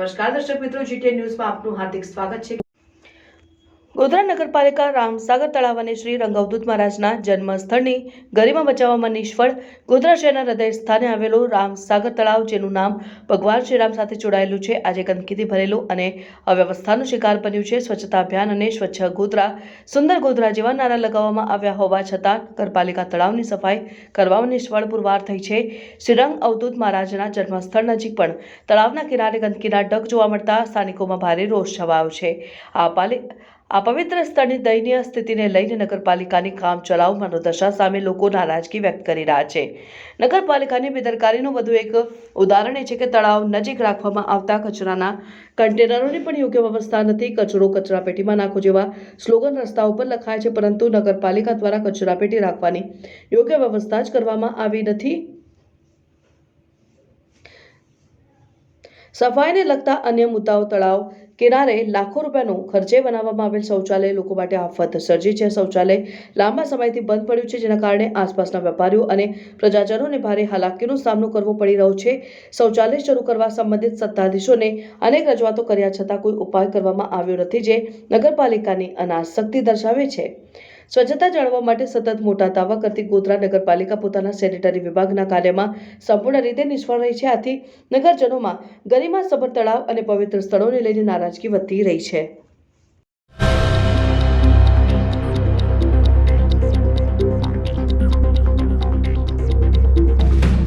નમસ્કાર. દર્શક મિત્રો જીટીએ ન્યૂઝમાં આપનું હાર્દિક સ્વાગત છે. ગોધરા નગરપાલિકા રામસાગર તળાવ અને શ્રી રંગવદૂત મહારાજના જન્મસ્થળની ગરિમા બચાવવામાં નિષ્ફળ ગોધરા શહેરના હૃદય સ્થાને આવેલું રામસાગર તળાવ, જેનું નામ ભગવાન શ્રીરામ સાથે જોડાયેલું છે, આજે ગંદકીથી ભરેલું અને અવ્યવસ્થાનો શિકાર બન્યું છે. સ્વચ્છતા અભિયાન અને સ્વચ્છ ગોધરા, સુંદર ગોધરા જેવા નારા લગાવવામાં આવ્યા હોવા છતાં નગરપાલિકા તળાવની સફાઈ કરવામાં નિષ્ફળ પુરવાર થઈ છે. શ્રીરંગ અવધૂત મહારાજના જન્મસ્થળ નજીક પણ તળાવના કિનારે ગંદકીના ડગ જોવા મળતા સ્થાનિકોમાં ભારે રોષ છવાયો છે. આ પાલિ આ પવિત્ર સ્થળની દયનીય સ્થિતિને લઈને નગરપાલિકાની કામ ચલાવ મનોદશા સામે લોકો નારાજગી વ્યક્ત કરી રહ્યા છે. નગરપાલિકાની બેદરકારીનું વધુ એક ઉદાહરણ એ છે કે તળાવ નજીક રાખવામાં આવતા કચરાના કન્ટેનરોની પણ યોગ્ય વ્યવસ્થા નથી. કચરો કચરાપેટીમાં નાખો જેવા સ્લોગન રસ્તા ઉપર લખાય છે, પરંતુ નગરપાલિકા દ્વારા કચરાપેટી રાખવાની યોગ્ય વ્યવસ્થા જ કરવામાં આવી નથી. સફાઈને લગતા અન્ય મુદ્દાઓ, તળાવ કિનારે લાખો રૂપિયાનું ખર્ચે બનાવવામાં આવેલ શૌચાલય લોકો માટે આફત સર્જી છે. શૌચાલય લાંબા સમયથી બંધ પડ્યું છે, જેના કારણે આસપાસના વેપારીઓ અને પ્રજાજનોને ભારે હાલાકીનો સામનો કરવો પડી રહ્યો છે. શૌચાલય શરૂ કરવા સંબંધિત સત્તાધીશોને અનેક રજૂઆતો કર્યા છતાં કોઈ ઉપાય કરવામાં આવ્યો નથી, જે નગરપાલિકાની અનાસક્તિ દર્શાવે છે. સ્વચ્છતા જાળવવા માટે સતત મોટા દાવા કરતી ગોધરા નગરપાલિકા પોતાના સેનેટરી વિભાગના કાર્યમાં સંપૂર્ણ રીતે નિષ્ફળ રહી છે. આથી નગરજનોમાં ગરિમા સબર તળાવ અને પવિત્ર સ્થળોને લઈને નારાજગી વધતી રહી છે.